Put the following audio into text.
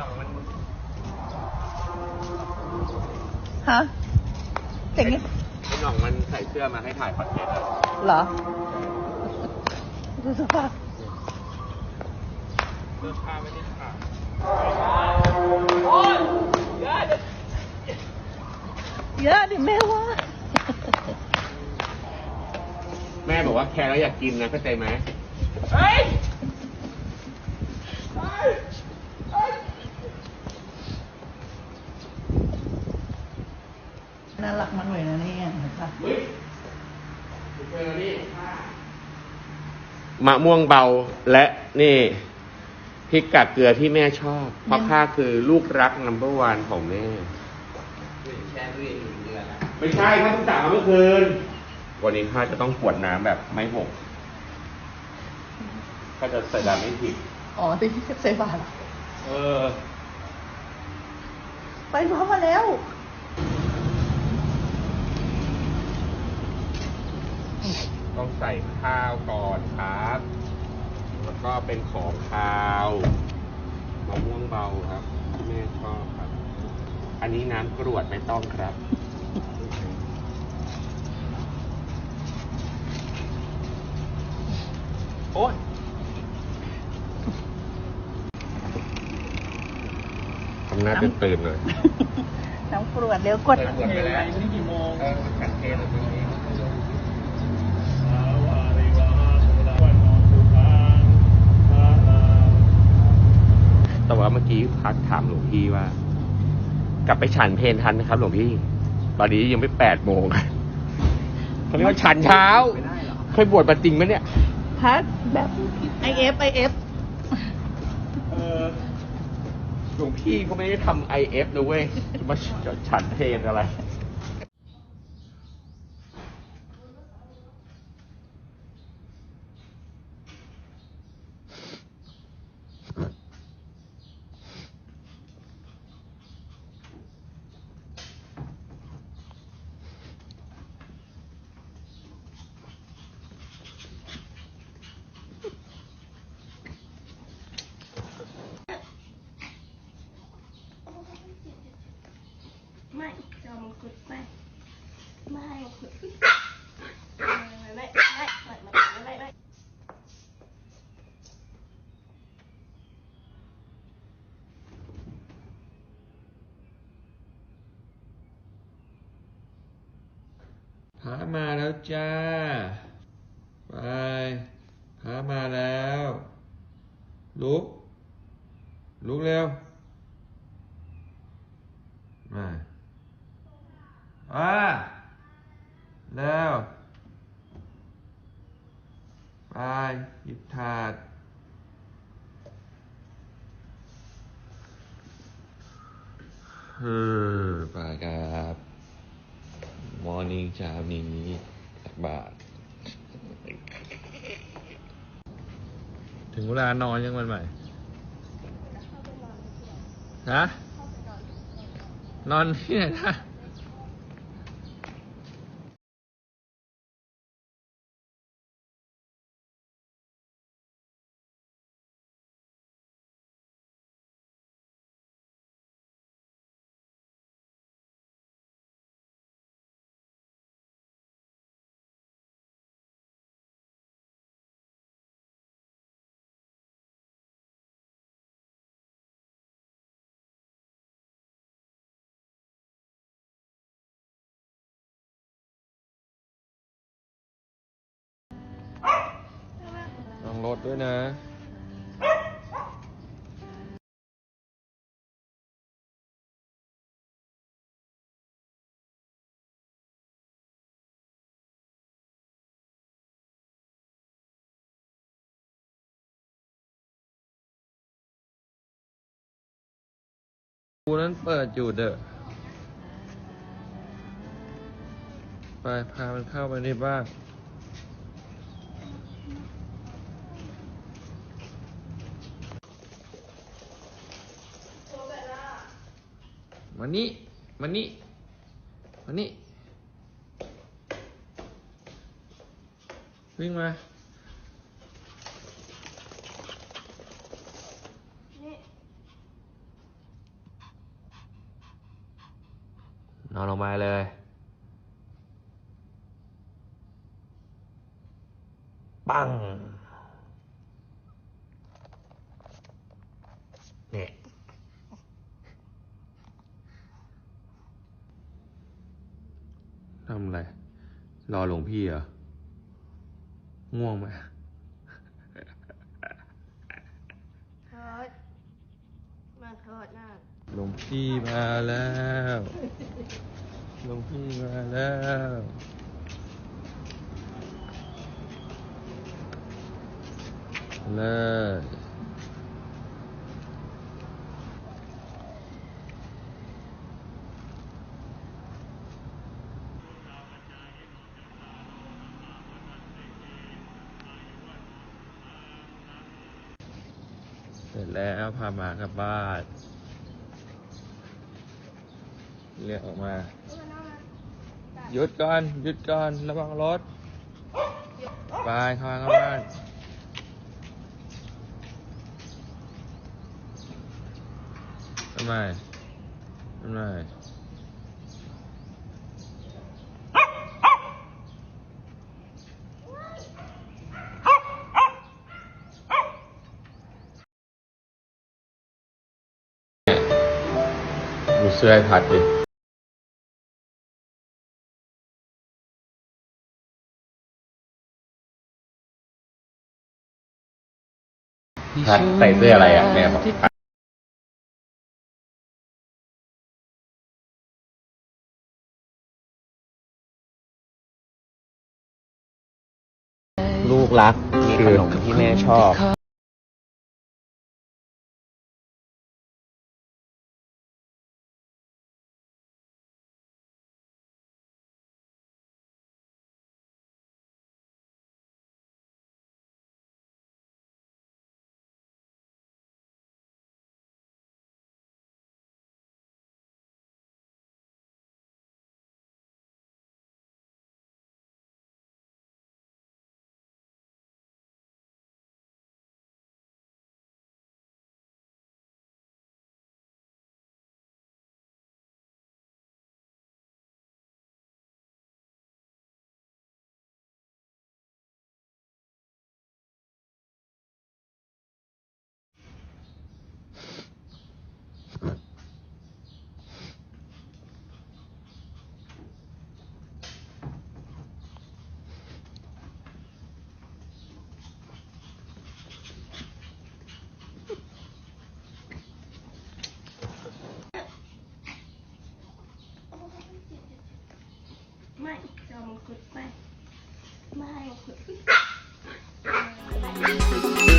หน่องมันฮะเจ๋งนี่ไอ้หน่องมันใส่เสื้อมาให้ถ่ายคอนเทนต์อะเหรอ ดูสภาพเสื้อผ้าไม่ได้ถ่ายเยอะดิแม่ว่า แม่บอกว่าแคร์แล้วอยากกินนะเข้าใจไหมน่ารักมากเลยนะเนี่ยเห็นปะเฮ้ยเจอนี่มะม่วงเบาและนี่พริกกากเกลือที่แม่ชอบ เพราะข้าคือลูกรักนัมเบอร์วันของแม่แช่ตู้เย็นหนึ่งเดือนนะไม่ใช่ข้าเพิ่งสั่งมาเมื่อคืน วันนี้ข้าจะต้องขวดน้ำแบบไม่หกข้าจะใส่ดำไม่ผิด อ๋อที่ใส่บาตรเออ ไปพร้อมมาแล้ว ต้องใส่ข้าวก่อนครับ แล้วก็เป็นของคาวมะม่วงเบาครับที่แม่ชอบครับ อันนี้น้ำกรวดไม่ต้องครับโอ๊ยทำหน้าตื่นตื่นๆเลยน้ำกรวดเร็วกดใส่ขวดไปแล้วนี่กี่โมงเออขันเทเลยตรงนี้ แต่ว่าเมื่อกี้พักถามหลวงพี่ว่า กลับไปฉันเพลทันนะครับ หลวงพี่ ตอนนี้ยังไม่แปดโมงเขาเรียกว่าฉันเช้าไม่ได้เหรอเคยบวชมาจริงไหมเนี่ยพัดแบบไอเอฟไอเอฟเออหลวงพี่ก็ไม่ได้ทำไอเอฟนะเว้ยจะมาฉันเพลนอะไร หามาแล้วจ้า ไป หามาแล้ว ลุก ลุกเร็ว มาอ่า แล้วไปหยิบถาด เออไปครับ มอร์นิ่งเช้านี้ตักบาท ถึงเวลานอนยังวันใหม่ ฮะ นอนที่ไหนนะ รถด้วยนะกูนั้นเปิดอยู่เด้อ ไปพามันเข้าไปในบ้าน มันนี่มันนี่มันนี่วิ่งมานนอนลงมาเลยปังเนี่ย รอหลวงพี่เหรอ ง่วงไหมโทษมาโทษนะหลวงพี่มาแล้ว หลวงพี่มาแล้วเลย เสร็จแล้วพามากลับบ้านเรียกออกมา หยุดก่อนหยุดก่อนระวังรถ ไปเข้าเข้าบ้านทำไมทำไม ดู เสื้อให้พัดดิพัดใส่เสื้ออะไรอะแม่บอกลูกรักมีขนมที่แม่ชอบ ไม่จะเอมังคุดไป ไม่มังคุด